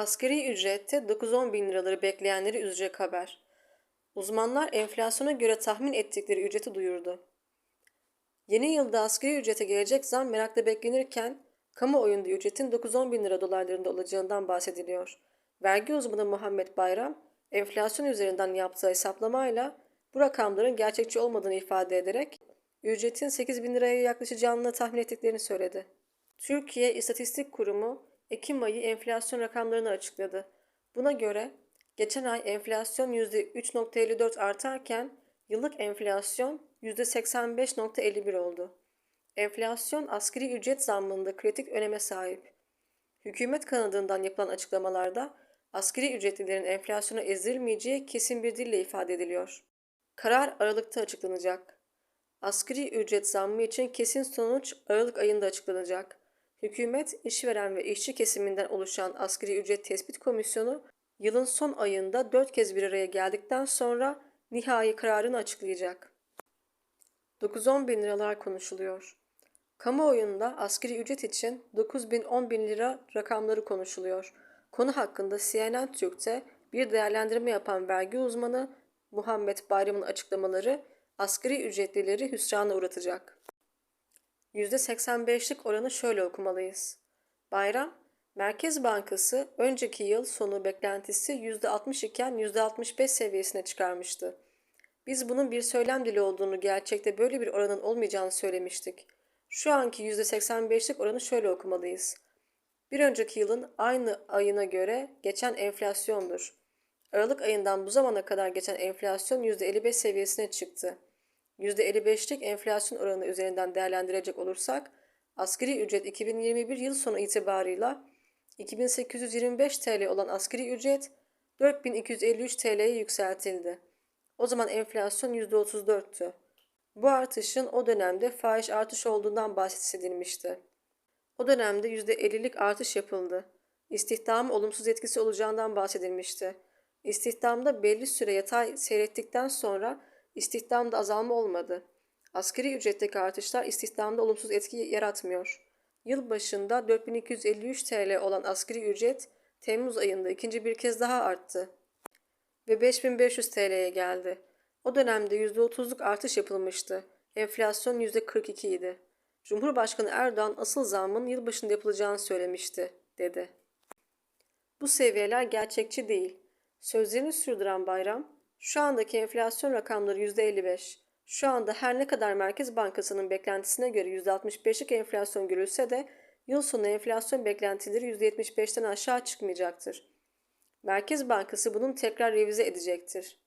Asgari ücrette 9-10 bin liraları bekleyenleri üzecek haber. Uzmanlar enflasyona göre tahmin ettikleri ücreti duyurdu. Yeni yılda asgari ücrete gelecek zam merakla beklenirken kamuoyunda ücretin 9-10 bin lira dolaylarında olacağından bahsediliyor. Vergi uzmanı Muhammed Bayram, enflasyon üzerinden yaptığı hesaplamayla bu rakamların gerçekçi olmadığını ifade ederek ücretin 8 bin liraya yaklaşacağını tahmin ettiklerini söyledi. Türkiye İstatistik Kurumu Ekim ayı enflasyon rakamlarını açıkladı. Buna göre geçen ay enflasyon %3.54 artarken yıllık enflasyon %85.51 oldu. Enflasyon asgari ücret zammında kritik öneme sahip. Hükümet kanadından yapılan açıklamalarda asgari ücretlilerin enflasyona ezdirilmeyeceği kesin bir dille ifade ediliyor. Karar Aralık'ta açıklanacak. Asgari ücret zammı için kesin sonuç Aralık ayında açıklanacak. Hükümet, işveren ve işçi kesiminden oluşan Asgari Ücret Tespit Komisyonu yılın son ayında dört kez bir araya geldikten sonra nihai kararını açıklayacak. 9-10 bin liralar konuşuluyor. Kamuoyunda asgari ücret için 9 bin 10 bin lira rakamları konuşuluyor. Konu hakkında CNN Türk'te bir değerlendirme yapan vergi uzmanı Muhammed Bayram'ın açıklamaları asgari ücretlileri hüsrana uğratacak. %85'lik oranı şöyle okumalıyız. Bayram, Merkez Bankası önceki yıl sonu beklentisi %60 iken %65 seviyesine çıkarmıştı. Biz bunun bir söylem dili olduğunu gerçekte böyle bir oranın olmayacağını söylemiştik. Şu anki %85'lik oranı şöyle okumalıyız. Bir önceki yılın aynı ayına göre geçen enflasyondur. Aralık ayından bu zamana kadar geçen enflasyon %55 seviyesine çıktı. %55'lik enflasyon oranı üzerinden değerlendirecek olursak, asgari ücret 2021 yıl sonu itibarıyla 2825 TL olan asgari ücret 4253 TL'ye yükseltildi. O zaman enflasyon %34'tü. Bu artışın o dönemde faiz artış olduğundan bahsedilmişti. O dönemde %50'lik artış yapıldı. İstihdam olumsuz etkisi olacağından bahsedilmişti. İstihdamda belli süre yatay seyrettikten sonra istihdamda azalma olmadı. Asgari ücretteki artışlar istihdamda olumsuz etki yaratmıyor. Yıl başında 4253 TL olan asgari ücret Temmuz ayında ikinci bir kez daha arttı ve 5500 TL'ye geldi. O dönemde %30'luk artış yapılmıştı. Enflasyon %42 idi. Cumhurbaşkanı Erdoğan asıl zammın yılbaşında yapılacağını söylemişti, dedi. Bu seviyeler gerçekçi değil. Sözlerini sürdüren Bayram, şu andaki enflasyon rakamları %55. Şu anda her ne kadar Merkez Bankası'nın beklentisine göre %65'lik enflasyon görülse de yıl sonu enflasyon beklentileri %75'ten aşağı çıkmayacaktır. Merkez Bankası bunun tekrar revize edecektir.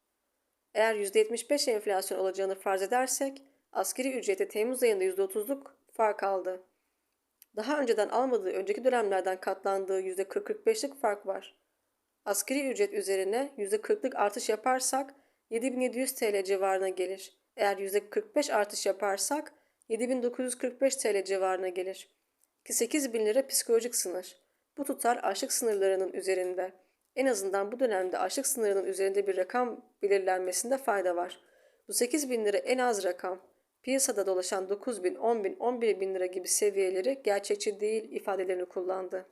Eğer %75 enflasyon olacağını farz edersek, askeri ücrete Temmuz ayında %30'luk fark aldı. Daha önceden almadığı önceki dönemlerden katlandığı %40-45'lik fark var. Askeri ücret üzerine %40'lık artış yaparsak 7700 TL civarına gelir. Eğer %45 artış yaparsak 7945 TL civarına gelir. Ki 8000 lira psikolojik sınır. Bu tutar açlık sınırlarının üzerinde. En azından bu dönemde açlık sınırının üzerinde bir rakam belirlenmesinde fayda var. Bu 8 bin lira en az rakam. Piyasada dolaşan 9 bin, 10 bin, 11 bin lira gibi seviyeleri gerçekçi değil ifadelerini kullandı.